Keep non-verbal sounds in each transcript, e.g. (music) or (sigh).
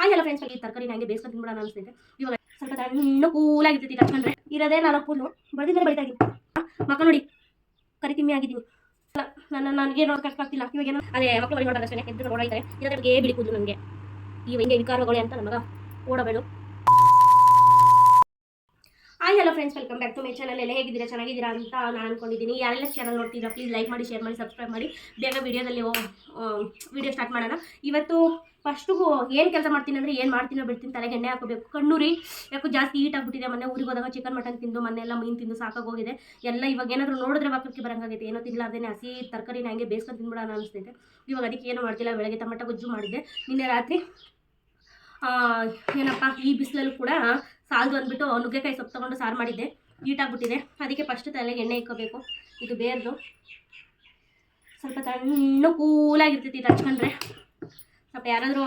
Hi ಎಲ್ಲ friends ಈ ತರಕಾರಿ ನನಗೆ ಬೇಯಿಸ್ಕೊಂಡು ತಿನ್ಬಿಡೋಣ ಅನಿಸ್ತೈತೆ ಇವಾಗ ಸ್ವಲ್ಪ ತಣ್ಣು ಕೂಲಾಗಿರ್ತೈತಿ ಅಂದ್ರೆ. ಇರೋದೇ ನಾಲ್ಕು ಕೂಲು ಬಡ್ದಿ ಮೇಲೆ ಬೆಳಿತಾ ಇದ್ದೀನಿ ಮಕ್ಕ ನೋಡಿ ಕರಿ ತಿಮ್ಮಿ ಆಗಿದ್ದೀನಿ ಅಲ್ಲ, ನನ್ನ ನನಗೆ ನೋಡ್ಕೊಳ್ತಿಲ್ಲ ಇವಾಗ ಏನೋ ಅದೇ ಮಕ್ಕಳು ಬಳಿ ನೋಡೋದು ಅಷ್ಟೇ ಎದ್ದು ಓಡಾಡ್ತಾರೆ ಇರೋದೇ ಬಿಳಿ ಕೂದಲು ನನಗೆ ಈ ಹಿಂಗೆ ವಿಕಾರಗಳು ಅಂತ ನಮಗ ಓಡಬೇಡು. Hi hello friends welcome back to my channel ಎಲ್ಲ ಹೇಗಿದ್ದೀರಾ? ಚೆನ್ನಾಗಿದ್ದೀರಾ ಅಂತ ನಾನು ಅನ್ಕೊಂಡಿದ್ದೀನಿ. ಯಾರೆಲ್ಲ ಚಾನಲ್ ನೋಡ್ತೀರಾ ಪ್ಲೀಸ್ ಲೈಕ್ ಮಾಡಿ ಶೇರ್ ಮಾಡಿ ಸಬ್ಸ್ಕ್ರೈಬ್ ಮಾಡಿ. ಬೇಗ ವಿಡಿಯೋದಲ್ಲಿ ವಿಡಿಯೋ ಸ್ಟಾರ್ಟ್ ಮಾಡೋಣ. ಇವತ್ತು ಫಸ್ಟು ಏನು ಕೆಲಸ ಮಾಡ್ತೀನಿ ಅಂದರೆ ಏನು ಮಾಡ್ತೀನೋ ಬಿಡ್ತೀನಿ, ತಲೆಗೆ ಎಣ್ಣೆ ಹಾಕೋಬೇಕು ಕಣ್ಣೂರಿ ಯಾಕೋ ಜಾಸ್ತಿ ಹೀಟ್ ಆಗಿಬಿಟ್ಟಿದೆ, ಮೊನ್ನೆ ಊರಿಗೆ ಹೋದಾಗ ಚಿಕನ್ ಮಟನ್ ತಿಂದು, ಮೊನ್ನೆ ಎಲ್ಲ ಮೀನು ತಿಂದು ಸಾಕಾಗೋಗಿದೆ ಎಲ್ಲ ಇವಾಗ ಏನಾದರೂ ನೋಡಿದ್ರೆ ವಾಕಕ್ಕೆ ಬರಂಗಾಗೈತೆ. ಏನೋ ತಿನ್ನಲಾರ್ದೇನೆ ಹಸಿ ತರಕಾರಿನ ಹಂಗೆ ಬೇಸ್ಕೊಂಡು ತಿನ್ಬಿಡೋಣ ಅನಿಸ್ತೈತೆ. ಇವಾಗ ಅದಕ್ಕೆ ಏನು ಮಾಡ್ತಿಲ್ಲ, ಬೆಳಗ್ಗೆ ತಮಟ ಗೊಜ್ಜು ಮಾಡಿದ್ದೆ. ನಿನ್ನೆ ರಾತ್ರಿ ಏನಪ್ಪ, ಈ ಬಿಸಿಲಲ್ಲೂ ಕೂಡ ಸಾಲದು ಅಂದ್ಬಿಟ್ಟು ನುಗ್ಗೆಕಾಯಿ ಸೊಪ್ಪು ತೊಗೊಂಡು ಸಾರು ಮಾಡಿದ್ದೆ. ಹೀಟಾಗ್ಬಿಟ್ಟಿದೆ ಅದಕ್ಕೆ ಫಸ್ಟ್ ತಲೆಗೆ ಎಣ್ಣೆ ಇಕ್ಕೋಬೇಕು. ಇದು ಬೇರ್ದು. ಸ್ವಲ್ಪ ತಣ್ಣು ಕೂಲಾಗಿರ್ತೈತಿ ಇದು ಹಚ್ಕೊಂಡ್ರೆ. ಸ್ವಲ್ಪ ಯಾರಾದರೂ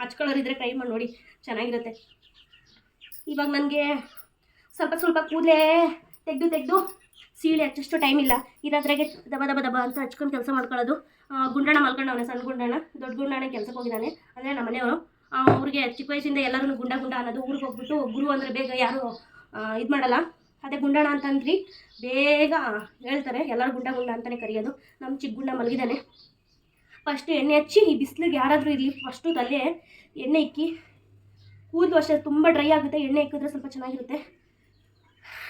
ಹಚ್ಕೊಳ್ಳೋರಿದ್ರೆ ಟ್ರೈ ಮಾಡಿ ನೋಡಿ, ಚೆನ್ನಾಗಿರುತ್ತೆ. ಇವಾಗ ನನಗೆ ಸ್ವಲ್ಪ ಸ್ವಲ್ಪ ಕೂದಲೇ ತೆಗೆದು ತೆಗೆದು ಸೀಳೆ ಹಚ್ಚಷ್ಟು ಟೈಮ್ ಇಲ್ಲ. ಇರೋದ್ರಾಗೆ ದಬ ದಬ ದಬ ಅಂತ ಹಚ್ಕೊಂಡು ಕೆಲಸ ಮಾಡ್ಕೊಳ್ಳೋದು. ಗುಂಡಣ ಮಲ್ಕೊಂಡವನೆ ಸಣ್ಣ ಗುಂಡಣ್ಣ ದೊಡ್ಡ ಗುಂಡಣ್ಣ ಕೆಲಸಕ್ಕೆ ಹೋಗಿದ್ದಾನೆ. ಅಂದರೆ ನಮ್ಮ ಮನೆಯವರು. ಅವ್ರಿಗೆ ಚಿಕ್ಕ ವಯಸ್ಸಿಂದ ಎಲ್ಲರೂ ಗುಂಡ ಗುಂಡ ಅನ್ನೋದು ಊರಿಗೆ ಹೋಗ್ಬಿಟ್ಟು ಗುರು ಅಂದರೆ ಬೇಗ ಯಾರು ಇದು ಮಾಡಲ್ಲ. ಅದೇ ಗುಂಡಣ್ಣ ಅಂತಂದ್ರಿ ಬೇಗ ಹೇಳ್ತಾರೆ, ಎಲ್ಲರೂ ಗುಂಡ ಗುಂಡ ಅಂತಲೇ ಕರೆಯೋದು. ನಮ್ಮ ಚಿಕ್ಕ ಗುಂಡ ಮಲಗಿದ್ದಾನೆ. ಫಸ್ಟ್ ಎಣ್ಣೆ ಹಚ್ಚಿ ಈ ಬಿಸಿಲಿಗೆ ಯಾರಾದರೂ ಇರಲಿ ಫಸ್ಟು ತಲೆ ಎಣ್ಣೆ ಇಕ್ಕಿ. ಕೂದಲು ಅಷ್ಟೇ, ತುಂಬ ಡ್ರೈ ಆಗುತ್ತೆ, ಎಣ್ಣೆ ಇಕ್ಕಿದ್ರೆ ಸ್ವಲ್ಪ ಚೆನ್ನಾಗಿರುತ್ತೆ.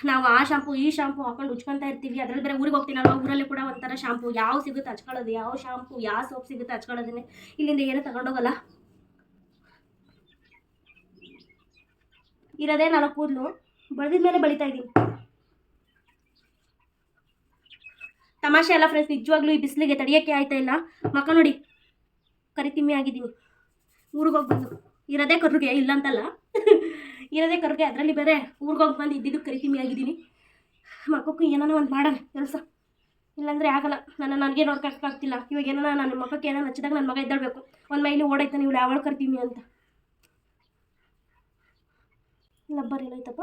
ನಾವು ಆ ಶಾಂಪು ಈ ಶಾಂಪು ಹಾಕೊಂಡು ಉಚ್ಕೊತಾ ಇರ್ತೀವಿ. ಅದ್ರಲ್ಲಿ ಬೇರೆ ಊರಿಗೆ ಹೋಗ್ತೀನಲ್ವ ಊರಲ್ಲಿ ಕೂಡ ಒಂಥರ ಶಾಂಪು ಯಾವ ಸಿಗುತ್ತೆ ಹಚ್ಕೊಳ್ಳೋದು, ಯಾವ ಶಾಂಪು ಯಾವ ಸೋಪ್ ಸಿಗುತ್ತೆ ಹಚ್ಕೊಳ್ಳೋದನ್ನೇ ಇಲ್ಲಿಂದ ಏನೂ ತಗೊಂಡೋಗಲ್ಲ. ಇರೋದೇ ನಾಲ್ಕು ಕೂದಲು. ಬೆಳೆದಿದ ಮೇಲೆ ಬಳಿತಾ ಇದ್ದೀನಿ. ತಮಾಷೆ ಅಲ್ಲ ಫ್ರೆಂಡ್ಸ್ ನಿಜವಾಗ್ಲೂ ಈ ಬಿಸಿಲಿಗೆ ತಡಿಯೋಕ್ಕೆ ಆಯ್ತಾ ಇಲ್ಲ? ಮಕ್ಕ ನೋಡಿ, ಕರಿತಿಮ್ಮಿ ಆಗಿದ್ದೀನಿ ಊರಿಗೆ ಹೋಗಿ ಬಂದು. ಇರೋದೇ ಕರ್ರಿಗೆ ಇಲ್ಲ ಅಂತಲ್ಲ ಇರೋದೇ ಕರ್ಗೆ, ಅದರಲ್ಲಿ ಬೇರೆ ಊರಿಗೆ ಹೋಗಿ ಬಂದು ಇದ್ದಿದ್ದು ಕರಿತಿಮ್ಮಿ ಆಗಿದ್ದೀನಿ. ಮಕ್ಕಕ್ಕೂ ಏನಾನ ಒಂದು ಮಾಡೋಣ ಕೆಲಸ ಇಲ್ಲಾಂದರೆ ಆಗಲ್ಲ. ನನ್ನ ನನಗೆ ನೋಡ್ಕೊಕ್ಕಾಗ್ತಿಲ್ಲ ಇವಾಗ ಏನಾನ ನನ್ನ ಮಕ್ಕಕ್ಕೆ ಏನೋ ಹಚ್ಚಿದಾಗ ನನ್ನ ಮಗ ಇದ್ದಾಡಬೇಕು ಒಂದು ಮೈಲಿ ಓಡೈತಾನೆ ಇವಳು, ಯಾವಳು ಕರಿತಿಮ್ಮಿ ಅಂತ. ಲಬ್ಬರ್ ಎಲ್ಲೈತಪ್ಪ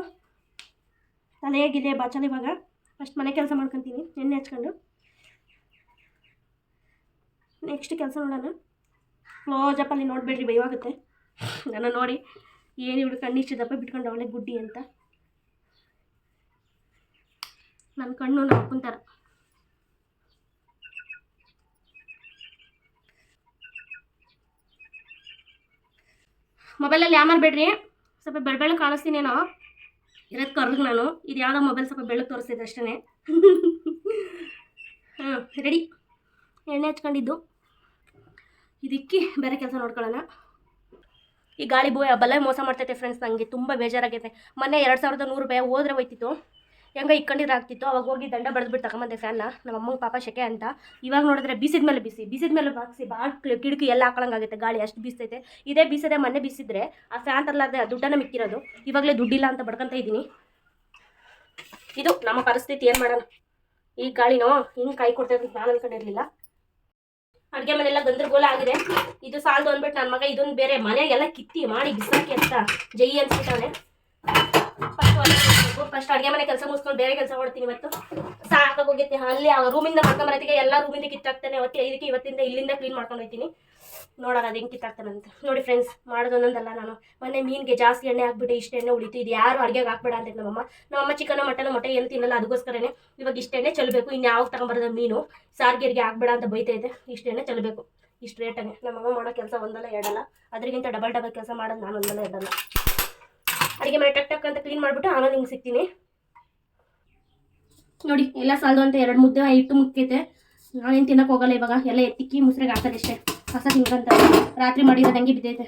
ತಲೆಯಾಗಿದೆ ಬಾಚಲ್ ಇವಾಗ. ಫಸ್ಟ್ ಮನೆ ಕೆಲಸ ಮಾಡ್ಕೊತೀನಿ, ಎಣ್ಣೆ ಹಚ್ಕೊಂಡು. ನೆಕ್ಸ್ಟ್ ಕೆಲಸ ನೋಡೋಣ. ಕ್ಲೋಸಪ್ ಅಲ್ಲಿ ನೋಡಬೇಡ್ರಿ, ಭಯವಾಗುತ್ತೆ. ನನ್ನ ನೋಡಿ, ಏನು ಇವಳು ಕಣ್ಣಿಚ್ಚಿದಪ್ಪ ಬಿಟ್ಕೊಂಡು ಅವಳೆ ಗುಡ್ಡಿ ಅಂತ. ನನ್ನ ಕಣ್ಣು ಅಪ್ಪನ ಥರ ಮೊಬೈಲಲ್ಲಿ ಯಾವ ಬೇಡ್ರಿ? ಸ್ವಲ್ಪ ಬೆಳ ಬೆಳಗ್ಗೆ ಕಾಣಿಸ್ತೀನೇನೋ? ಇರೋದು ಕರ್ದು ನಾನು. ಇದು ಯಾವುದೋ ಮೊಬೈಲ್ ಸ್ವಲ್ಪ ಬೆಳಗ್ಗೆ ತೋರಿಸ್ತಿದ್ದೆ ಅಷ್ಟೇ (laughs) ಹಾಂ ರೆಡಿ ಎಣ್ಣೆ ಹಚ್ಕೊಂಡಿದ್ದು. ಇದಕ್ಕೆ ಬೇರೆ ಕೆಲಸ ನೋಡ್ಕೊಳ್ಳೋಣ ಈ ಗಾಳಿ ಬೋಯ ಬಲ್ಲೇ ಮೋಸ ಮಾಡ್ತೈತೆ ಫ್ರೆಂಡ್ಸ್ ನನಗೆ ತುಂಬ ಬೇಜಾರಾಗೈತೆ. ಮೊನ್ನೆ ಎರಡು ಸಾವಿರದ ನೂರು ರೂಪಾಯಿ ಹೋದ್ರೆ ಹೋಯ್ತಿತ್ತು. ಹೆಂಗೆ ಇಕ್ಕಂಡಿದ್ರೆ ಆಗ್ತಿತ್ತು ಅವಾಗ ಹೋಗಿ ದಂಡ ಬಡ್ದ್ಬಿಟ್ಟು ತಗೊಂಬಂದೆ ಫ್ಯಾನ್ನ ನಮ್ಮ ಅಮ್ಮಂಗೆ ಪಾಪ ಶೆಕೆ ಅಂತ. ಇವಾಗ ನೋಡಿದ್ರೆ ಬಿಸಿದ ಮೇಲೆ ಬಿಸಿ, ಬಿಸಿದ ಮೇಲೆ ಬಾಕ್ಸಿ ಭಾಳ ಕಿಟಕಿ ಎಲ್ಲ ಹಾಕೊಳಂಗಾಗೈತೆ ಗಾಳಿ, ಅಷ್ಟು ಬೀಸ್ತೈತೆ. ಇದೇ ಬೀಸದೆ ಮೊನ್ನೆ ಬೀಸಿದ್ರೆ ಆ ಫ್ಯಾನ್ ತರಲಾರ್ದೆ ದುಡ್ಡನ್ನು ಮಿಕ್ಕಿರೋದು. ಇವಾಗಲೇ ದುಡ್ಡಿಲ್ಲ ಅಂತ ಬಡ್ಕೊತ ಇದ್ದೀನಿ ಇದು ನಮ್ಮ ಪರಿಸ್ಥಿತಿ ಏನು ಮಾಡೋಣ? ಈ ಗಾಳಿನೋ ಹಿಂಗೆ ಕೈ ಕೊಡ್ತಾ ನಾನು ಅನ್ಕೊಂಡಿರ್ಲಿಲ್ಲ. ಅಡುಗೆ ಮನೆಲ್ಲ ಗಂದರಗೋಲ ಆಗಿದೆ. ಇದು ಸಾಲದು ಅಂದ್ಬಿಟ್ಟು ನನ್ನ ಮಗ ಇದೊಂದು ಬೇರೆ ಮನೆಗೆಲ್ಲ ಕಿತ್ತಿ ಮಾಡಿ ಬಿಸಾಕಿ ಅಂತ ಜೈ ಅನ್ಸ್ಬಿಟ್ಟವನೆ ಫಸ್ಟ್ ಫಸ್ಟ್ ಅಡುಗೆ ಮನೆ ಕೆಲಸ ಮುಗಿಸ್ಕೊಂಡು ಬೇರೆ ಕೆಲಸ ಮಾಡ್ತೀನಿ ಇವತ್ತು. ಸಾಕಾಗೋಗಿತ್ತು ಅಲ್ಲಿ ಆ ರೂಮಿಂದ ಮಾಡ್ಕೊಂಬರತ್ತಿಗೆ ಎಲ್ಲ ರೂಮಿಂದ ಕಿತ್ತಾಕ್ತಾನೆ. ಅವತ್ತಿ ಇದಕ್ಕೆ ಇವತ್ತಿಂದ ಇಲ್ಲಿಂದ ಕ್ಲೀನ್ ಮಾಡ್ಕೊಂಡು ಹೋಗ್ತೀನಿ ನೋಡೋಣ, ಅದು ಹೆಂಗೆ ಕಿತ್ತಾಗ್ತಾನಂತ ನೋಡಿ ಫ್ರೆಂಡ್ಸ್ ಮಾಡೋದು ಒಂದೊಂದಲ್ಲ ನಾನು. ಮೊನ್ನೆ ಮೀನಿಗೆ ಜಾಸ್ತಿ ಎಣ್ಣೆ ಹಾಕ್ಬಿಟ್ಟು ಇಷ್ಟು ಎಣ್ಣೆ ಉಳಿತು, ಇದು ಯಾರು ಅಡುಗೆಗೆ ಹಾಕ್ಬೇಡ ಅಂತ ನಮ್ಮಮ್ಮ ನಮ್ಮಮ್ಮ ಚಿಕನ್, ಮಟನ್, ಮೊಟ್ಟೆ ಏನು ತಿನ್ನಲ್ಲ ಅದಕ್ಕೋಸ್ಕರನೇ ಇವಾಗ ಇಷ್ಟು ಎಣ್ಣೆ ಚಲಬೇಕು. ಇನ್ನು ಯಾವಾಗ ತಗೊಂಬರೋದು ಮೀನು? ಸಾರಿಗೆರಿಗೆ ಹಾಕ್ಬೇಡ ಅಂತ ಬೈತೈತೆ ಇಷ್ಟು ಎಣ್ಣೆ ಚಲಬೇಕು. ಇಷ್ಟು ರೇಟಾಗೆ ನಮ್ಮಮ್ಮ ಮಾಡೋ ಕೆಲಸ ಒಂದಲ್ಲ, ಎರಡಲ್ಲ. ಅದರಿಗಿಂತ ಡಬಲ್ ಡಬಲ್ ಕೆಲಸ ಮಾಡೋದು ನಾನು ಒಂದಲ್ಲ, ಎರಡಲ್ಲ. ಅಡುಗೆ ಮನೆ ಟಕ್ ಟಕ್ ಅಂತ ಕ್ಲೀನ್ ಮಾಡಿಬಿಟ್ಟು ಆಮೇಲೆ ನಿಮ್ಗೆ ಸಿಗ್ತೀನಿ. ನೋಡಿ, ಎಲ್ಲ ಸಾಲದು ಅಂತ ಎರಡು ಮುದ್ದೆ ಇಟ್ಟು ಮುಕ್ಕೈತೆ. ನಾನೇನು ತಿನ್ನಕ್ಕೆ ಹೋಗಲ್ಲ ಇವಾಗ. ಎಲ್ಲ ಎತ್ತಿಕ್ಕಿ ಮುಸ್ರೆಗೆ ಹಾಕೋದಷ್ಟೇ ಕಸ ತಿನ್ಕೊಂತ ರಾತ್ರಿ ಮಾಡಿರೋದು ಹಂಗೆ ಬಿದ್ದೈತೆ.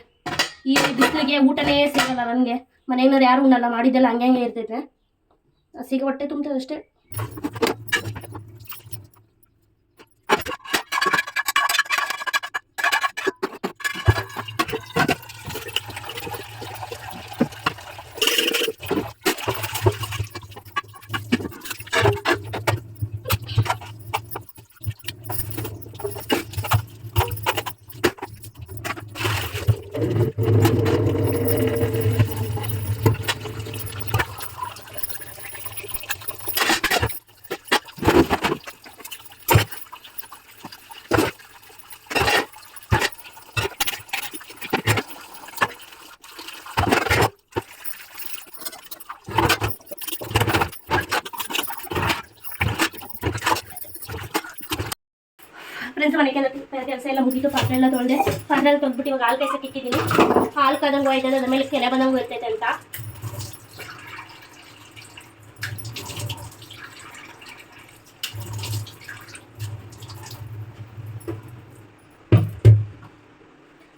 ಈ ಬಿಸಿಲಿಗೆ ಊಟನೇ ಸಿಗಲ್ಲ ನನಗೆ. ಮನೆಯವ್ರು ಯಾರು ಉಣ್ಣಲ್ಲ, ಮಾಡಿದ್ದೆಲ್ಲ ಹಂಗೆ ಹಂಗೆ ಇರ್ತೈತೆ. ಸಿಗ ಹೊಟ್ಟೆ ತುಂಬ್ತದೆ ಅಷ್ಟೇ. ಇವಾಗ ಹಾಲು ಕಾಯ್ಸಕ್ಕೆ ಇಟ್ಟಿದ್ದೀನಿ. ಹಾಲು ಕಾದಂಗೆ ಹೋಯ್ತದೆ ಅದ್ರ ಮೇಲೆ ಕೆನೆ ಬಂದಂಗೂ ಇರ್ತೈತೆ ಅಂತ.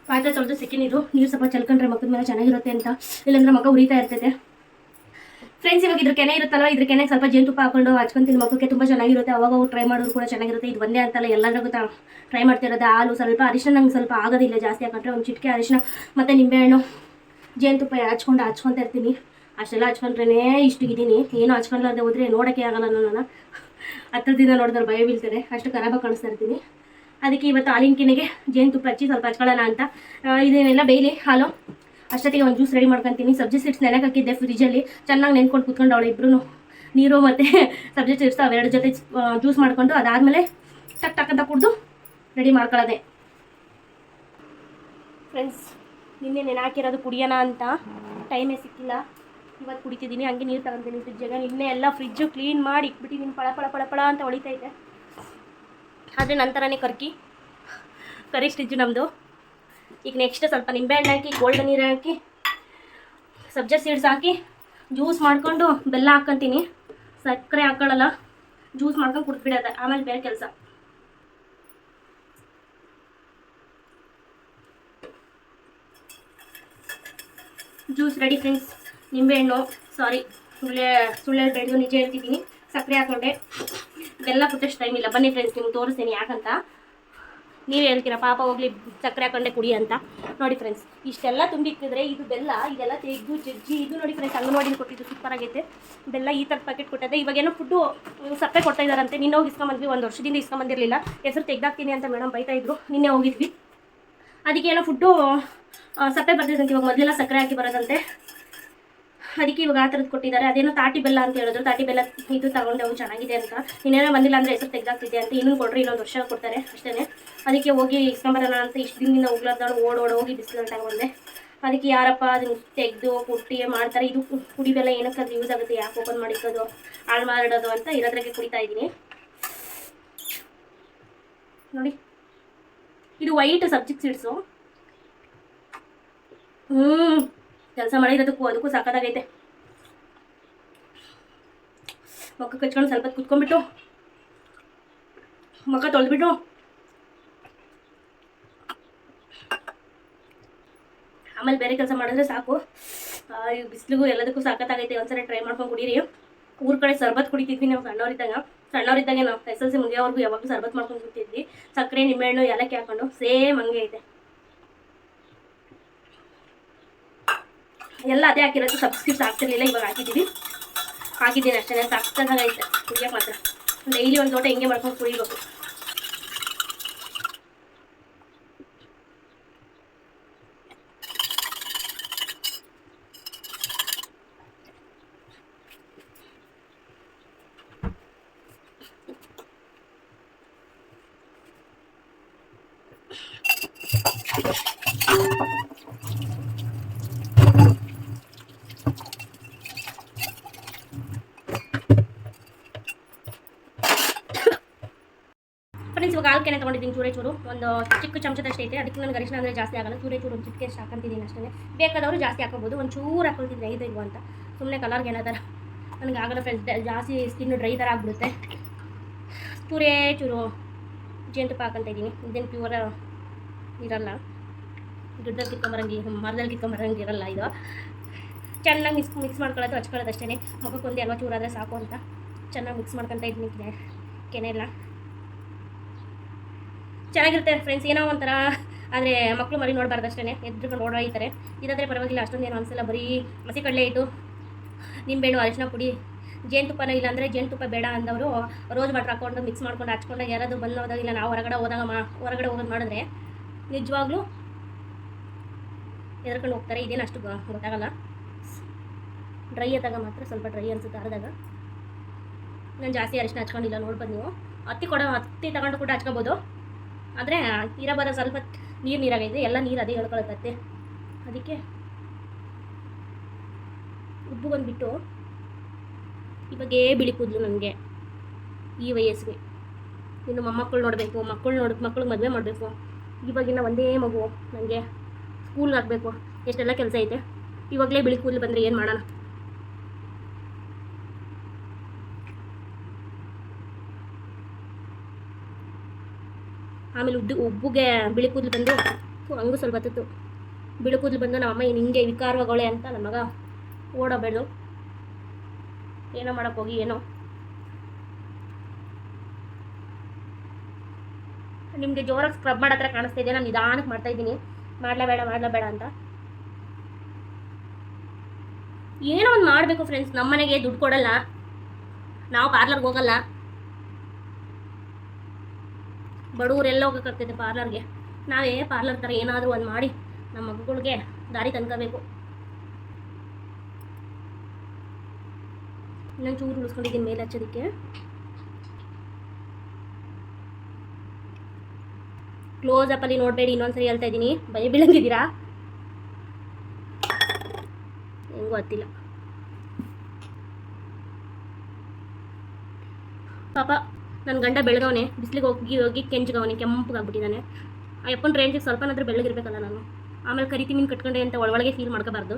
ಪಾತ್ರೆ ತೊಳೆದು ಸೆಕೆ ನೀರು ನೀರು ಸ್ವಲ್ಪ ಚಲ್ಕೊಂಡ್ರೆ ಮಕ್ಕದ ಮೇಲೆ ಚೆನ್ನಾಗಿರುತ್ತೆ ಅಂತ. ಇಲ್ಲಾಂದ್ರೆ ಮಗ ಉರಿತಾ ಇರ್ತೈತೆ. ಫ್ರೆಂಡ್ಸ್ ಇವಾಗ ಇದ್ರ ಕೆನೆ ಇರುತ್ತಲ್ಲ ಇದ್ರ ಕೆನೆ ಸ್ವಲ್ಪ ಜೇನುತುಪ್ಪ ಹಾಕೊಂಡು ಹಚ್ಕೊಂಡು ಮಕ್ಕಕ್ಕೆ ತುಂಬ ಚೆನ್ನಾಗಿರುತ್ತೆ. ಅವಾಗ ಅವು ಟ್ರೈ ಮಾಡೋದು ಕೂಡ ಚೆನ್ನಾಗಿರುತ್ತೆ. ಇದು ಒಂದೇ ಅಂತಲ್ಲ ಎಲ್ಲರಿಗೂ ಟ್ರೈ ಮಾಡ್ತಿರೋದು ಹಾಲು ಸ್ವಲ್ಪ ಅರಿಶಿನ ನಂಗೆ ಸ್ವಲ್ಪ ಆಗೋದಿಲ್ಲ ಜಾಸ್ತಿ ಹಾಕೊಂಡ್ರೆ ಒಂದು ಚಿಟಿಕೆ ಅರಿಶಿನ ಮತ್ತು ನಿಂಬೆಹಣ್ಣು, ಜೇನುತುಪ್ಪ ಹಚ್ಕೊಂಡು ಹಚ್ಕೊತಾ ಇರ್ತೀನಿ. ಅಷ್ಟೆಲ್ಲ ಹಚ್ಕೊಂಡ್ರೇ ಇಷ್ಟು ಇದ್ದೀನಿ ಏನು ಹಚ್ಕೊಂಡ್ಲಾರ್ದೆ ಹೋದ್ರೆ ನೋಡೋಕ್ಕೆ ಆಗಲ್ಲ ನಾನು. ಹತ್ತಿರ ದಿನ ನೋಡಿದ್ರೆ ಭಯ ಬೀಳ್ತಾರೆ ಅಷ್ಟು ಖರಾಬಾಗಿ ಕಾಣಿಸ್ತಾ ಇರ್ತೀನಿ. ಅದಕ್ಕೆ ಇವತ್ತು ಹಾಲಿನ ಕಿನೆಗೆ ಜೇನುತುಪ್ಪ ಹಚ್ಚಿ ಸ್ವಲ್ಪ ಹಚ್ಕೊಳ್ಳೋಣ ಅಂತ. ಇದನ್ನೆಲ್ಲ ಬೇಯ್ಲಿ, ಹಾಲು? ಅಷ್ಟೊತ್ತಿಗೆ ಒಂದು ಜ್ಯೂಸ್ ರೆಡಿ ಮಾಡ್ಕೊತೀನಿ. ಸಬ್ಜಿ ಸೀಡ್ಸ್ ನೆನೆ ಹಾಕಿದ್ದೆ ಫ್ರಿಜ್ಜಲ್ಲಿ ಚೆನ್ನಾಗಿ ನೆನ್ಕೊಂಡು ಕುತ್ಕೊಂಡು ಅವಳು ಇಬ್ಬರು ನೀರು ಮತ್ತು (laughs) ಸಬ್ಜಿ ಸೀಡ್ಸ್ ಅವೆರಡು ಜೊತೆ ಜ್ಯೂಸ್ ಮಾಡ್ಕೊಂಡು ಅದಾದಮೇಲೆ ಟಕ್ ಟಕ್ ಅಂತ ಕುಡಿದು ರೆಡಿ ಮಾಡ್ಕೊಳ್ಳೋದೆ. ಫ್ರೆಂಡ್ಸ್ ನಿನ್ನೆ ನೆನೆ ಹಾಕಿರೋದು ಕುಡಿಯೋಣ ಅಂತ. ಟೈಮೇ ಸಿಕ್ಕಿಲ್ಲ. ಇವತ್ತು ಕುಡಿತಿದ್ದೀನಿ. ಹಂಗೆ ನೀರು ತಗೊಂತೀನಿ ಫ್ರಿಜ್ಜಾಗ ನಿನ್ನೆ ಎಲ್ಲ ಫ್ರಿಜ್ಜು ಕ್ಲೀನ್ ಮಾಡಿ ಇಟ್ಬಿಟ್ಟಿದ್ದೀನಿ ಪಳ ಪಳ ಪಳ ಪಳ ಅಂತ ಹೊಳಿತೈತೆ ಆದರೆ ನಂತರನೇ ಕರ್ಕಿ. ಕರಿ ಫ್ರಿಜ್ಜು ನಮ್ಮದು ಈಗ ನೆಕ್ಸ್ಟ್ ಸ್ವಲ್ಪ ನಿಂಬೆಹಣ್ಣು ಹಾಕಿ ಗೋಲ್ಡನ್ ನೀರು ಹಾಕಿ ಸಬ್ಜಾ ಸೀಡ್ಸ್ ಹಾಕಿ ಜ್ಯೂಸ್ ಮಾಡ್ಕೊಂಡು ಬೆಲ್ಲ ಹಾಕೊಂತೀನಿ. ಸಕ್ಕರೆ ಹಾಕೊಳ್ಳಲ್ಲ ಜ್ಯೂಸ್ ಮಾಡ್ಕೊಂಡು ಕುಡ್ಬಿಡೋದೆ ಆಮೇಲೆ ಬೇರೆ ಕೆಲಸ. ಜ್ಯೂಸ್ ರೆಡಿ ಫ್ರೆಂಡ್ಸ್ ನಿಂಬೆಹಣ್ಣು ಸಾರಿ ಸುಳ್ಳೆ ಸುಳ್ಳೆ ಬೆಳೆದು ನಿಜ ಹೇಳ್ತಿದ್ದೀನಿ. ಸಕ್ಕರೆ ಹಾಕೊಂಡೆ. ಬೆಲ್ಲ ಪುಟ್ಟಷ್ಟು ಟೈಮ್ ಇಲ್ಲ. ಬನ್ನಿ ಫ್ರೆಂಡ್ಸ್ ನಿಮ್ಗೆ ತೋರಿಸ್ತೀನಿ ಯಾಕಂತ. ನೀವು ಹೇಳ್ತೀರಾ, ಪಾಪ ಹೋಗ್ಲಿ, ಸಕ್ಕರೆ ಹಾಕೊಂಡೆ ಕುಡಿ ಅಂತ. ನೋಡಿ ಫ್ರೆಂಡ್ಸ್ ಇಷ್ಟೆಲ್ಲ ತುಂಬಿಕ್ಕಿದ್ರೆ ಇದು ಬೆಲ್ಲ, ಇದೆಲ್ಲ ತೆಗೆದು, ಜಜ್ಜಿ, ಇದು ನೋಡಿ ಫ್ರೆಂಡ್ಸ್ ಅಂಗನವಾಡಿಲಿ ಕೊಟ್ಟಿದ್ದು ಸೂಪರ್ ಆಗೈತೆ. ಬೆಲ್ಲ ಈ ಥರದ ಪ್ಯಾಕೆಟ್ ಕೊಟ್ಟಿದೆ. ಇವಾಗೇನೋ ಫುಡ್ಡು ಸಕ್ಕರೆ ಕೊಡ್ತಾ ಇದ್ದಾರಂತೆ. ನಿನ್ನೆ ಹೋಗಿ ಇಸ್ಕೊಂಬಂದ್ವಿ, ಒಂದು ವರ್ಷದಿಂದ ಇಸ್ಕೊಂಬಂದಿರಲಿಲ್ಲ. ಹೆಸರು ತೆಗ್ದಾಕ್ತೀನಿ ಅಂತ ಮೇಡಮ್ ಬೈತಾ ನಿನ್ನೆ ಹೋಗಿದ್ವಿ. ಅದಕ್ಕೆ ಏನೋ ಫುಡ್ಡು ಸಪ್ಪೆ ಬರ್ತಿದ್ದಂತೆ ಇವಾಗ ಮೊದಲೆಲ್ಲ ಸಕ್ಕರೆ ಹಾಕಿ ಬರೋದಂತೆ. ಅದಕ್ಕೆ ಇವಾಗ ಆ ಥರದ್ದು ಕೊಟ್ಟಿದ್ದಾರೆ. ಅದೇನೋ ತಾಟಿ ಬೆಲ್ಲ ಅಂತ ಹೇಳಿದ್ರು. ತಾಟಿ ಬೆಲ್ಲ ಇದು ತಗೊಂಡೆ, ಅವು ಚೆನ್ನಾಗಿದೆ ಅಂತ. ಇನ್ನೇನೋ ಬಂದಿಲ್ಲ ಅಂದರೆ ಹೆಸರು ತೆಗ್ದಾಗ್ತಿದೆ ಅಂತ ಇನ್ನೂ ಕೊಡ್ರಿ ಇನ್ನೊಂದು ವರ್ಷ ಕೊಡ್ತಾರೆ ಅಷ್ಟೇ ಅದಕ್ಕೆ ಹೋಗಿ ಇಸ್ಕೊಂಬರೋಣ ಅಂತ ಇಷ್ಟು ದಿನದಿಂದ ಹೋಗ್ಲಾರ್ದಾಳು ಓಡ್ ಓಡ್ ಹೋಗಿ ಬಿಸಿಲು ಬಂದೆ ಅದಕ್ಕೆ ಯಾರಪ್ಪ ಅದನ್ನ ತೆಗೆದು, ಕುಟ್ಟಿ ಮಾಡ್ತಾರೆ. ಇದು ಕುಡಿ ಬೆಲ್ಲ ಏನಕ್ಕಾದ್ರೂ ಯೂಸ್ ಆಗುತ್ತೆ, ಯಾಕೆ ಓಪನ್ ಮಾಡಿಕೋದು ಹಾಳು ಮಾಡಿಡೋದು ಅಂತ ಇರೋದ್ರಾಗೆ ಕುಡಿತಾ ಇದ್ದೀನಿ. ನೋಡಿ. ಇದು ವೈಟ್ ಸಬ್ಜೆಕ್ಟ್ ಸೀಡ್ಸು ಹ್ಞೂ ಕೆಲಸ ಮಾಡಿರೋದಕ್ಕೂ ಅದಕ್ಕೂ ಸಾಕಾಗೈತೆ ಮುಖ ಕಚ್ಕೊಂಡು ಸ್ವಲ್ಪ ಕುತ್ಕೊಂಡ್ಬಿಟ್ಟು ಮುಖ ತೊಳೆದ್ಬಿಟ್ಟು. ಆಮೇಲೆ ಬೇರೆ ಕೆಲಸ ಮಾಡಿದ್ರೆ ಸಾಕು. ಈ ಬಿಸಿಲಿಗೂ ಎಲ್ಲದಕ್ಕೂ ಸಾಕತ್ತಾಗೈತೆ ಒಂದ್ಸರಿ ಟ್ರೈ ಮಾಡ್ಕೊಂಡು ಕುಡೀರಿ. ಊರ್ ಕಡೆ ಸರ್ಬತ್ ಕುಡಿತಿದ್ವಿ ನಾವು ಸಣ್ಣವರಿದ್ದಾಗ. ಸಣ್ಣವರಿದ್ದಾಗ ನಾವು ಎಸ್ ಎಲ್ ಸಿ ಮುಗಿಯೋವರೆಗೂ ಯಾವಾಗಲೂ ಸರ್ಬತ್ ಮಾಡ್ಕೊಂಡು ಕುಡ್ತಿದ್ವಿ ಸಕ್ಕರೆ, ನಿಂಬೆಹಣ್ಣು, ಏಲಕ್ಕಿ ಹಾಕೊಂಡು ಸೇಮ್ ಹಂಗೆ ಐತೆ. ಎಲ್ಲ ಅದೇ ಹಾಕಿರೋದು ಸಬ್ಸ್ಕ್ರಿಪ್ಸ್ ಆಗ್ತಿರ್ಲಿಲ್ಲ, ಇವಾಗ ಹಾಕಿದ್ದೀವಿ ಹಾಕಿದ್ದೀನಿ ಅಷ್ಟೇ ಸಕ್ಕತ್ತಾಗೈತೆ ಕುಡಿಯೋಕೆ ಮಾತ್ರ. ಡೈಲಿ ಒಂದು ಲೋಟ ಹಿಂಗೆ ಮಾಡ್ಕೊಂಡು ಕುಡಿಬೇಕು. ಹಾಲು ತೊಗೊಂಡಿದ್ದೀನಿ ಚೂರೇ ಚೂರು ಒಂದು ಚಿಕ್ಕ ಚಮಚದಷ್ಟು ಐತೆ. ಅದಕ್ಕೆ ನನಗೆ ಅರಿಶಿನ ಅಂದರೆ ಜಾಸ್ತಿ ಆಗಲ್ಲ. ಚೂರೆ ಚೂರು ಒಂದು ಚಿಕ್ಕ ಹಾಕೊಂತಿದ್ದೀನಿ ಅಷ್ಟೇ ಬೇಕಾದವರು ಜಾಸ್ತಿ ಹಾಕೋಬೋದು ಒಂದು ಚೂರು ಹಾಕೊಳ್ತಿದ್ರೆ ಐದು ಇವು ಅಂತ. ಸುಮ್ಮನೆ ಕಲರ್ಗೆ ಏನೋ ನನಗೆ ಆಗಲ್ಲ ಫ್ರೆಂಡ್ಸ್ ಜಾಸ್ತಿ ಸ್ಕಿನ್ ಡ್ರೈ ಥರ ಆಗಿಬಿಡುತ್ತೆ. ಚೂರೇ ಚೂರು ಜೇನುತುಪ್ಪ ಹಾಕೊಂತ ಇದ್ದೀನಿ. ಇದೇನು ಪ್ಯೂರ್ ಇರಲ್ಲ. ಗಿಡದಲ್ಲಿ ಕಿತ್ಕೊಂಬರಂಗೆ, ಮರದಲ್ಲಿ ಕಿತ್ಕೊಂಬರಂಗೆ ಇರಲ್ಲ ಇದು. ಚೆನ್ನಾಗಿ ಮಿಕ್ಸ್ ಮಿಕ್ಸ್ ಮಾಡ್ಕೊಳ್ಳೋದು, ಹಚ್ಕೊಳ್ಳೋದು ಅಷ್ಟೇ ಮುಖಕ್ಕೊಂದು ಎಲ್ಲ ಚೂರಾದರೆ ಸಾಕು ಅಂತ. ಚೆನ್ನಾಗಿ ಮಿಕ್ಸ್ ಮಾಡ್ಕೊತ ಇದ್ದೀನಿ ಕೆನೆ ಎಲ್ಲ ಚೆನ್ನಾಗಿರುತ್ತೆ ಫ್ರೆಂಡ್ಸ್ ಏನೋ ಒಂಥರ. ಆದರೆ ಮಕ್ಕಳು ಮರಿ ನೋಡಬಾರ್ದು ಅಷ್ಟೇ ಎದ್ರುಕೊಂಡು ಓಡಾಡ್ತಾರೆ ಇದಾದರೆ. ಪರವಾಗಿಲ್ಲ, ಅಷ್ಟೊಂದೇನು ಅನಿಸಲ್ಲ, ಬರೀ ಮಸಿ ಕಡಲೆ ಇಟ್ಟು ನಿಂಬೆಹಣ್ಣು, ಅರಿಶಿನ ಪುಡಿ. ಜೇನುತುಪ್ಪನ ಇಲ್ಲಾಂದರೆ ಜೇನುತುಪ್ಪ ಬೇಡ ಅಂದವರು ರೋಜ್ ವಾಟ್ರ್ ಹಾಕೊಂಡು ಮಿಕ್ಸ್ ಮಾಡ್ಕೊಂಡು ಹಚ್ಕೊಂಡು ಯಾರಾದರೂ ಬಂದು ಇಲ್ಲ ನಾವು ಹೊರಗಡೆ ಹೋದಾಗ ಮಾ, ಹೊರಗಡೆ ಹೋಗೋದು ಮಾಡಿದ್ರೆ ನಿಜವಾಗ್ಲೂ ಎದ್ರಕೊಂಡು ಹೋಗ್ತಾರೆ. ಇದೇನು ಅಷ್ಟು ಗೊತ್ತಾಗಲ್ಲ. ಡ್ರೈ ಆದಾಗ ಮಾತ್ರ ಸ್ವಲ್ಪ ಡ್ರೈ ಅನಿಸುತ್ತೆ ಅರ್ದಾಗ ನಾನು ಜಾಸ್ತಿ ಅರಿಶಿನ ಹಚ್ಕೊಂಡಿಲ್ಲ, ನೋಡ್ಬೋದು ನೀವು. ಹತ್ತಿ ಕೊಡೋ, ಹತ್ತಿ ತಗೊಂಡು ಕೂಡ ಹಚ್ಕೋಬೋದು. ಆದರೆ ತೀರ ಬರೋ ಸ್ವಲ್ಪ ನೀರು ನೀರಾಗೈತೆ, ಎಲ್ಲ ನೀರು ಅದೇ ಹೇಳ್ಕೊಳತ್ತೆ ಅದಕ್ಕೆ ಉಬ್ಬು ಬಂದುಬಿಟ್ಟು ಇವಾಗೇ ಬಿಳಿ ಕೂದಲು ನನಗೆ ಈ ವಯಸ್ಸಿಗೆ. ಇನ್ನು ಮೊಮ್ಮಕ್ಕಳು ನೋಡಬೇಕು, ಮಕ್ಕಳು ನೋಡ್ ಮಕ್ಕಳು ಮದುವೆ ಮಾಡಬೇಕು. ಇವಾಗಿನ ಒಂದೇ ಮಗು ನನಗೆ ಸ್ಕೂಲ್ಗೆ ಹಾಕಬೇಕು. ಎಷ್ಟೆಲ್ಲ ಕೆಲಸ ಐತೆ. ಇವಾಗಲೇ ಬಿಳಿ ಕೂದಲು ಬಂದರೆ ಏನು ಮಾಡೋಣ? ಆಮೇಲೆ ಉದ್ದು ಉಬ್ಬುಗೆ ಬಿಳಿ ಕೂದಲು ಬಂದು ಹಂಗೂ ಸ್ವಲ್ಪ ಹತ್ತಿತ್ತು. ಬಿಳಿ ಕೂದಲು ಬಂದು ನಮ್ಮ ಅಮ್ಮ ಹಿಂಗೆ ವಿಕಾರವಾಗೋಳೆ ಅಂತ ನನ್ನ ಮಗ ಓಡಬೇಡು ಏನೋ ಮಾಡಕ್ಕೆ ಹೋಗಿ, ಏನೋ. ನಿಮಗೆ ಜೋರಾಗಿ ಸ್ಕ್ರಬ್ ಮಾಡೋ ಹತ್ರ ಕಾಣಿಸ್ತಾ ಇದೆ ನಾನು ನಿಧಾನಕ್ಕೆ ಮಾಡ್ತಾ ಇದ್ದೀನಿ. ಮಾಡಲೇಬೇಡ ಮಾಡಲೇಬೇಡ ಅಂತ. ಏನೋ ಒಂದು ಮಾಡಬೇಕು ಫ್ರೆಂಡ್ಸ್ ನಮ್ಮ ಮನೆಗೆ ದುಡ್ಡು ಕೊಡಲ್ಲ. ನಾವು ಪಾರ್ಲರ್ಗೆ ಹೋಗಲ್ಲ. ಬಡವರೆಲ್ಲ ಹೋಗೋಕ್ಕಾಗ್ತೈತೆ ಪಾರ್ಲರ್ಗೆ? ನಾವೇ ಪಾರ್ಲರ್ ಥರ ಏನಾದರೂ ಒಂದು ಮಾಡಿ ನಮ್ಮ ಮಗುಗಳಿಗೆ ದಾರಿ ತಂದ್ಕೋಬೇಕು ಇನ್ನೊಂದು ಚೂರು ಉಳಿಸ್ಕೊಂಡಿದ್ದೀನಿ ಮೇಲೆ ಹಚ್ಚೋದಕ್ಕೆ. ಕ್ಲೋಸ್ ಅಪ್ಪಲ್ಲಿ ನೋಡಬೇಡಿ, ಇನ್ನೊಂದ್ಸರಿ ಹೇಳ್ತಾ ಇದ್ದೀನಿ. ಭಯ ಬೀಳಂಗಿದ್ದೀರಾ ಹೆಂಗೂ ಗೊತ್ತಿಲ್ಲ ಪಾಪ ನನ್ನ ಗಂಡ ಬೆಳಗವನೆ, ಬಿಸಿಲಿಗೆ ಹೋಗಿ ಹೋಗಿ ಕೆಂಚಗವನೆ ಕೆಂಪಗಾಗ್ಬಿಟ್ಟಿದ್ದಾನೆ ಆ ಯಪ್ಪನ ರೇಂಜಿಗೆ ಸ್ವಲ್ಪನಾದ್ರೂ ಬೆಳಗಿರ್ಬೇಕಲ್ಲ ನಾನು. ಆಮೇಲೆ ಕರಿತಿ ಮೀನು ಕಟ್ಕೊಂಡೆ ಅಂತ ಒಳಗೆ ಫೀಲ್ ಮಾಡ್ಕೋಬಾರ್ದು.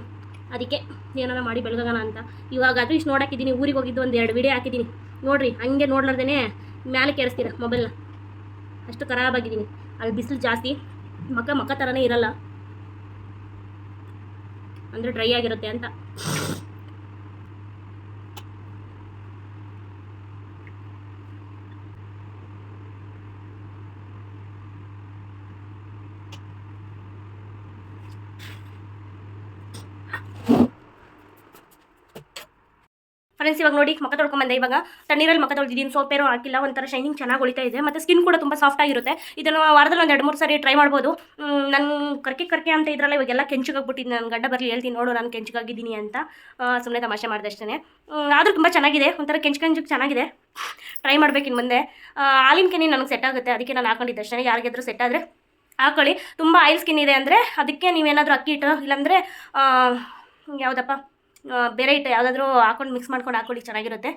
ಅದಕ್ಕೆ ಏನಾರ ಮಾಡಿ ಬೆಳಗೋಣ ಅಂತ. ಇವಾಗ ಅದು ಇಷ್ಟು ನೋಡಾಕಿದ್ದೀನಿ, ಊರಿಗೆ ಹೋಗಿದ್ದು ಒಂದು ಎರಡು ವಿಡಿಯೋ ಹಾಕಿದ್ದೀನಿ. ನೋಡ್ರಿ, ಹಂಗೆ ನೋಡ್ಲಾರ್ದೇ ಮ್ಯಾಲೆ ಕೆರೆಸ್ತೀರ ಮೊಬೈಲ್ನ ಅಷ್ಟು ಖರಾಬಾಗಿದ್ದೀನಿ ಅಲ್ಲಿ ಬಿಸಿಲು ಜಾಸ್ತಿ ಮಕ್ಕ ಮಕ್ಕ ಥರನೇ ಇರಲ್ಲ. ಅಂದರೆ ಡ್ರೈ ಆಗಿರುತ್ತೆ ಅಂತ. ಇವಾಗ ನೋಡಿ ಮಕ್ಕ ತೊಳ್ಕೊಂಬಂದೆ. ಇವಾಗ ತಣ್ಣೀರಲ್ಲಿ ಮಕ್ಕ ತೊಳ್ದಿದ್ದೀನಿ. ಸೋಪ್ ಹಾಕಿಲ್ಲ, ಒಂಥರ ಶೈನಿಂಗ್ ಚೆನ್ನಾಗಿ ಉಳಿತಾ ಇದೆ. ಮತ್ತು ಸ್ಕಿನ್ ಕೂಡ ತುಂಬ ಸಾಫ್ಟ್ ಆಗಿರುತ್ತೆ. ಇದನ್ನು ವಾರದಲ್ಲಿ ಒಂದು ಎರಡು ಮೂರು ಸಾರಿ ಟ್ರೈ ಮಾಡ್ಬೋದು. ನನ್ನ ಕರ್ಕೆ ಕರ್ಕೆ ಅಂತ ಇದ್ರಲ್ಲ, ಇವಾಗೆಲ್ಲ ಕೆಂಚಗಾಗ್ಬಿಟ್ಟಿದ್ದು ನನ್ನ ಗಂಡ ಬರಲಿ, ಹೇಳ್ತೀನಿ, ನೋಡು, ನಾನು ಕೆಂಚುಗಾಗಿದ್ದೀನಿ ಅಂತ. ಸುಮ್ಮನೆ ತಮಾಷೆ ಮಾಡಿದೆ ಅಷ್ಟೇ ಆದರೂ ತುಂಬ ಚೆನ್ನಾಗಿದೆ. ಒಂಥರ ಕೆಂಚು ಕೆಂಚಕ್ಕೆ ಚೆನ್ನಾಗಿದೆ. ಟ್ರೈ ಮಾಡ್ಬೇಕು ಇನ್ನು ಮುಂದೆ. ಹಾಲಿನ ಕೆನೆ ನನಗೆ ಸೆಟ್ ಆಗುತ್ತೆ. ಅದಕ್ಕೆ ನಾನು ಹಾಕೊಂಡಿದ್ದೆ ಅಷ್ಟೇ ಯಾರಿಗಾದ್ರೂ ಸೆಟ್ ಆದರೆ ಹಾಕೊಳ್ಳಿ. ತುಂಬ ಆಯಿಲ್ ಸ್ಕಿನ್ ಇದೆ ಅಂದರೆ, ಅದಕ್ಕೆ ನೀವೇನಾದರೂ ಅಕ್ಕಿ ಇಟ್ಟು, ಇಲ್ಲಾಂದರೆ ಯಾವುದಪ್ಪ? ಬೇರೆ ಇಟ್ಟು ಯಾವುದಾದ್ರೂ ಹಾಕೊಂಡು ಮಿಕ್ಸ್ ಮಾಡ್ಕೊಂಡು ಹಾಕೊಳ್ಳಿ, ಚೆನ್ನಾಗಿರುತ್ತೆ.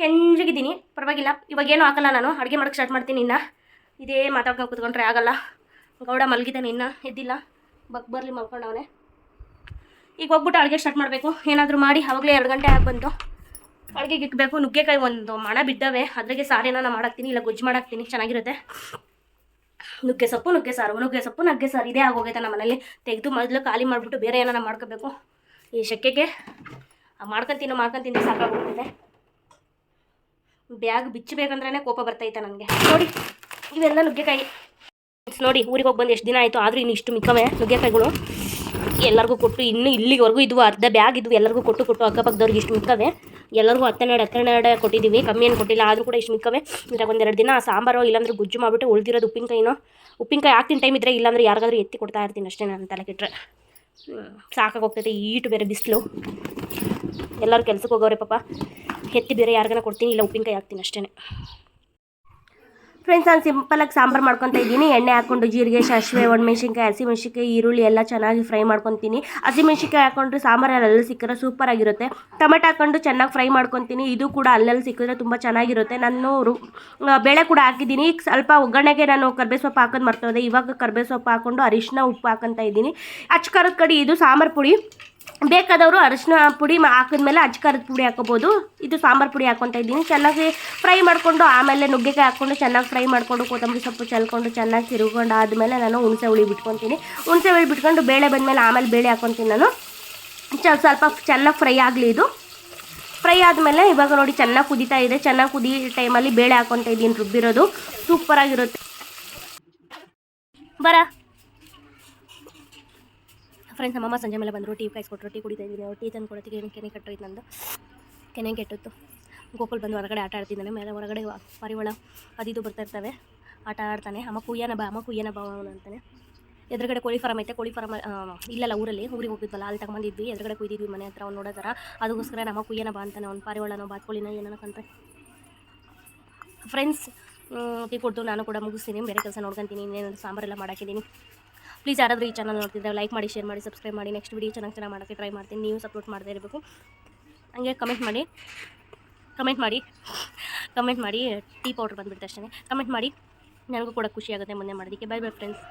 ಕೆಂಜಗಿದ್ದೀನಿ, ಪರವಾಗಿಲ್ಲ. ಇವಾಗ ಏನೂ ಹಾಕಲ್ಲ ನಾನು, ಅಡುಗೆ ಮಾಡೋಕ್ಕೆ ಸ್ಟಾರ್ಟ್ ಮಾಡ್ತೀನಿ ಇನ್ನು. ಇದೇ ಮಾತಾಡ್ಕೊಂಡು ಕೂತ್ಕೊಂಡ್ರೆ ಆಗಲ್ಲ. ಗೌಡ ಮಲಗಿದ್ದಾನೆ ಇನ್ನು, ಎದ್ದಿಲ್ಲ. ಬಗ್ ಬರಲಿ ಮಲ್ಕೊಂಡವನೆ. ಈಗ ಹೋಗ್ಬಿಟ್ಟು ಅಡುಗೆ ಸ್ಟಾರ್ಟ್ ಮಾಡಬೇಕು. ಏನಾದರೂ ಮಾಡಿ, ಅವಾಗಲೇ ಎರಡು ಗಂಟೆ ಆಗಿ ಬಂತು. ಅಡುಗೆಗೆ ಇಕ್ಬೇಕು ನುಗ್ಗೆಕಾಯಿ ಒಂದು ಮಣ ಬಿದ್ದಾವೆ. ಅದ್ರಾಗೆ ಸಾರೇನ ನಾನು ಮಾಡಾಕ್ತೀನಿ, ಇಲ್ಲ ಗೊಜ್ಜು ಮಾಡಾಕ್ತೀನಿ, ಚೆನ್ನಾಗಿರುತ್ತೆ. ನುಗ್ಗೆ ಸೊಪ್ಪು, ನುಗ್ಗೆ ಸಾರು. ನುಗ್ಗೆ ಸೊಪ್ಪು, ನುಗ್ಗೆ ಸಾರು, ಇದೇ ಆಗೋಗೈತೆ ನಮ್ಮ ಮನೇಲಿ ತೆಗೆದು ಮೊದಲು ಖಾಲಿ ಮಾಡಿಬಿಟ್ಟು ಬೇರೆ ಏನಾರ ಮಾಡ್ಕೋಬೇಕು. ಈ ಶೆಕೆಗೆ. ಮಾಡ್ಕೊಂತೀನಿ ಮಾಡ್ಕೊಂತೀನಿ ಸಾಕಾಗೋಗ್ತಿದೆ ಬ್ಯಾಗ್ ಬಿಚ್ಚಬೇಕಂದ್ರೇ ಕೋಪ ಬರ್ತೈತೆ ನನಗೆ. ನೋಡಿ, ಇವೆಲ್ಲ ನುಗ್ಗೆಕಾಯಿ. ನೋಡಿ, ಊರಿಗೆ ಹೋಗಿ ಬಂದು ಎಷ್ಟು ದಿನ ಆಯಿತು, ಆದರೂ ಇನ್ನು ಇಷ್ಟು ಮಿಕ್ಕವೇ ನುಗ್ಗೆಕಾಯಿಗಳು. ಎಲ್ಲರಿಗೂ ಕೊಟ್ಟು, ಇನ್ನು ಇಲ್ಲಿವರೆಗೂ ಇದು ಅರ್ಧ ಬ್ಯಾಗ್ ಇದ್ವು ಎಲ್ಲರಿಗೂ ಕೊಟ್ಟು ಕೊಟ್ಟು ಅಕ್ಕಪಕ್ಕದವ್ರಿಗೆ ಇಷ್ಟು ಮಿಕ್ಕವೇ. ಎಲ್ಲರಿಗೂ ಹತ್ತೆರಡು ಹತ್ತೆರಡು ಕೊಟ್ಟಿದ್ದೀವಿ, ಕಮ್ಮಿ ಏನು ಕೊಟ್ಟಿಲ್ಲ, ಆದರೂ ಕೂಡ ಇಷ್ಟು ಮಿಕ್ಕವೇ. ಇದ್ರಾಗ ಒಂದೆರಡು ದಿನ ಸಾಂಬಾರು ಇಲ್ಲಾಂದ್ರೆ ಗುಜ್ಜು ಮಾಡಿಬಿಟ್ಟು ಉಳಿದಿರೋದು ಉಪ್ಪಿನಕಾಯಿನೋ. ಉಪ್ಪಿನಕಾಯಿ ಹಾಕ್ತೀನಿ ಟೈಮ್ ಇದ್ದರೆ ಇಲ್ಲಾಂದ್ರೆ ಯಾರಿಗಾದ್ರೂ ಎತ್ತಿ ಕೊಡ್ತಾ ಇರ್ತೀನಿ ಅಷ್ಟೇ ನಾನು ತಲೆ ಕೆಟ್ಟರೆ ಸಾಕಾಗೋಗ್ತೈತೆ ಈಟು ಬೇರೆ ಬಿಸಿಲು. ಎಲ್ಲರೂ ಕೆಲ್ಸಕ್ಕೆ ಹೋಗೋರೆ ಪಾಪ. ಎತ್ತಿ ಬೇರೆ ಯಾರಿಗಾನ ಕೊಡ್ತೀನಿ, ಇಲ್ಲ ಉಪ್ಪಿನಕಾಯಿ ಹಾಕ್ತೀನಿ ಅಷ್ಟೇ ಫ್ರೆಂಡ್ಸ್ ನಾನು ಸಿಂಪಲಾಗಿ ಸಾಂಬಾರು ಮಾಡ್ಕೊತಾ ಇದ್ದೀನಿ. ಎಣ್ಣೆ ಹಾಕ್ಕೊಂಡು ಜೀರಿಗೆ ಸಾಸಿವೆ ಒಣಮೆಣ್ಸಿನ್ಕಾಯಿ, ಹಸಿಮೆಣ್ಸಿನ್ಕಾಯಿ, ಈರುಳ್ಳಿ ಎಲ್ಲ ಚೆನ್ನಾಗಿ ಫ್ರೈ ಮಾಡ್ಕೊತೀನಿ. ಹಸಿಮೆಣ್ಸಿನ್ಕಾಯಿ ಹಾಕೊಂಡ್ರೆ ಸಾಂಬಾರು ಅಲ್ಲೆಲ್ಲ ಸಿಕ್ಕರೆ ಸೂಪರ್ ಆಗಿರುತ್ತೆ. ಟೊಮೆಟೊ ಹಾಕೊಂಡು ಚೆನ್ನಾಗಿ ಫ್ರೈ ಮಾಡ್ಕೊತೀನಿ. ಇದು ಕೂಡ ಅಲ್ಲೆಲ್ಲ ಸಿಕ್ಕಿದ್ರೆ ತುಂಬ ಚೆನ್ನಾಗಿರುತ್ತೆ. ನಾನು ಬೇಳೆ ಕೂಡ ಹಾಕಿದ್ದೀನಿ. ಸ್ವಲ್ಪ ಒಗ್ಗರಣೆಗೆ ನಾನು ಕರ್ಬೇ ಸೊಪ್ಪು ಹಾಕೋದು ಮರ್ತೋದೆ. ಇವಾಗ ಕರ್ಬೇ ಸೊಪ್ಪು ಹಾಕೊಂಡು ಅರಿಶಿನ ಉಪ್ಪು ಹಾಕೊತಾ ಇದ್ದೀನಿ. ಅಚ್ಚ ಕಡಿ ಇದು ಸಾಂಬಾರು ಪುಡಿ. ಬೇಕಾದವರು ಅರಿಶಿನ ಪುಡಿ ಹಾಕಿದ್ಮೇಲೆ ಅಜ್ಕಾರದ ಪುಡಿ ಹಾಕೋಬೋದು. ಇದು ಸಾಂಬಾರು ಪುಡಿ ಹಾಕ್ಕೊತಾ ಇದ್ದೀನಿ. ಚೆನ್ನಾಗಿ ಫ್ರೈ ಮಾಡಿಕೊಂಡು ಆಮೇಲೆ ನುಗ್ಗೆಕಾಯಿ ಹಾಕ್ಕೊಂಡು ಚೆನ್ನಾಗಿ ಫ್ರೈ ಮಾಡಿಕೊಂಡು ಕೊತ್ತಂಬರಿ ಸೊಪ್ಪು ಚೆಲ್ಕೊಂಡು ಚೆನ್ನಾಗಿ ತಿರುಗೊಂಡು ಆದಮೇಲೆ ನಾನು ಹುಣಸೆ ಹುಳಿ ಬಿಟ್ಕೊತೀನಿ. ಹುಣಸೆ ಹುಳಿ ಬಿಟ್ಕೊಂಡು ಬೇಳೆ ಬಂದಮೇಲೆ ಆಮೇಲೆ ಬೇಳೆ ಹಾಕ್ಕೊತೀನಿ ನಾನು. ಚ ಸ್ವಲ್ಪ ಚೆನ್ನಾಗಿ ಫ್ರೈ ಆಗಲಿ ಇದು. ಫ್ರೈ ಆದಮೇಲೆ ಇವಾಗ ನೋಡಿ ಚೆನ್ನಾಗಿ ಕುದೀತಾ ಇದೆ. ಚೆನ್ನಾಗಿ ಕುದಿ ಟೈಮಲ್ಲಿ ಬೇಳೆ ಹಾಕ್ಕೊತಾ ಇದ್ದೀನಿ. ರುಬ್ಬಿರೋದು ಸೂಪರಾಗಿರುತ್ತೆ. ಬರ. ಫ್ರೆಂಡ್ಸ್ ನಮ್ಮಮ್ಮ ಸಂಜೆ ಮೇಲೆ ಬಂದರು, ಟೀ ಕಾಯಿಸ್ಕೊಟ್ರು ಟೀ ಕುಡಿತಾ ಇದ್ದೀನಿ ಅವ್ರು ಟೀ ತಂದು ಕೊಡೋತ್ತಿಗೆ ಕೆನೆ ಕಟ್ಟೋಯ್ತು ನಂದು. ಕೆನೆ ಕೆಟ್ಟಿತ್ತು. ಗೋಕುಲ್ ಬಂದು ಹೊರಗಡೆ ಆಟ ಆಡ್ತಿದ್ದಾನೆ ಮೇಲೆ ಹೊರಗಡೆ ಪರಿವಳ ಅದಿದು ಬರ್ತಾ ಇರ್ತವೆ. ಆಟ ಆಡ್ತಾನೆ, ಅಮ್ಮ ಕುಯ್ಯನ ಬಾ, ಅಮ್ಮ ಕುಯ್ಯನ ಬಾ ಅವನು ಅಂತಾನೆ. ಎದುರುಗಡೆ ಕೋಳಿ ಫಾರಮ್ ಐತೆ, ಕೋಳಿ ಫಾರಮ್ ಇಲ್ಲಲ್ಲ ಊರಲ್ಲಿ, ಊರಿಗೆ ಹೋಗಿದ್ವಲ್ಲ ಅಲ್ಲಿ ತಗೊಂಬಂದಿದ್ವಿ, ಎದುರುಗಡೆ ಕುಯ್ದಿದ್ವಿ ಮನೆ ಹತ್ರ, ಅವ್ನು ನೋಡೋ ಥರ. ಅದಕ್ಕೋಸ್ಕರ ನಮ್ಮ ಕುಯ್ಯನ ಬಾ ಅಂತಾನೆ, ಅವ್ನು ಪಾರಿವಾಳನೋ ಬಾತ್ಕೋಳಿನ ಏನೋ ಕಂಡ್ರೆ. ಫ್ರೆಂಡ್ಸ್ ಟೀ ಕೊಡ್ತು ನಾನು ಕೂಡ ಮುಗಿಸ್ತೀನಿ, ಬೇರೆ ಕೆಲಸ ನೋಡ್ಕೊತೀನಿ ಇನ್ನೇನು ಸಾಂಬಾರೆಲ್ಲ ಮಾಡಾಕಿದ್ದೀನಿ. ಪ್ಲೀಸ್ ಯಾರಾದರೂ ಈ ಚಾನಲ್ ನೋಡ್ತಿದ್ದೆ ಲೈಕ್ ಮಾಡಿ, ಶೇರ್ ಮಾಡಿ, ಸಬ್ಸ್ಕ್ರೈಬ್ ಮಾಡಿ. ನೆಕ್ಸ್ಟ್ ವಿಡಿಯೋ ಚೆನ್ನಾಗಿ ಚೆನ್ನಾಗಿ ಮಾಡೋಕ್ಕೆ ಟ್ರೈ ಮಾಡ್ತೀನಿ. ನೀವು ಸಪೋರ್ಟ್ ಮಾಡದೇ ಇರಬೇಕು. ಹಂಗೆ ಕಮೆಂಟ್ ಮಾಡಿ. ಕಮೆಂಟ್ ಮಾಡಿ. ಕಮೆಂಟ್ ಮಾಡಿ. ಟೀ ಪೌಡ್ರ್ ಬಂದ್ಬಿಡ್ತಷ್ಟೇ ಕಮೆಂಟ್ ಮಾಡಿ. ನನಗೂ ಕೂಡ ಖುಷಿ ಆಗುತ್ತೆ ಮುಂದೆ ಮಾಡೋದಕ್ಕೆ ಬೈ ಬೈ ಫ್ರೆಂಡ್ಸ್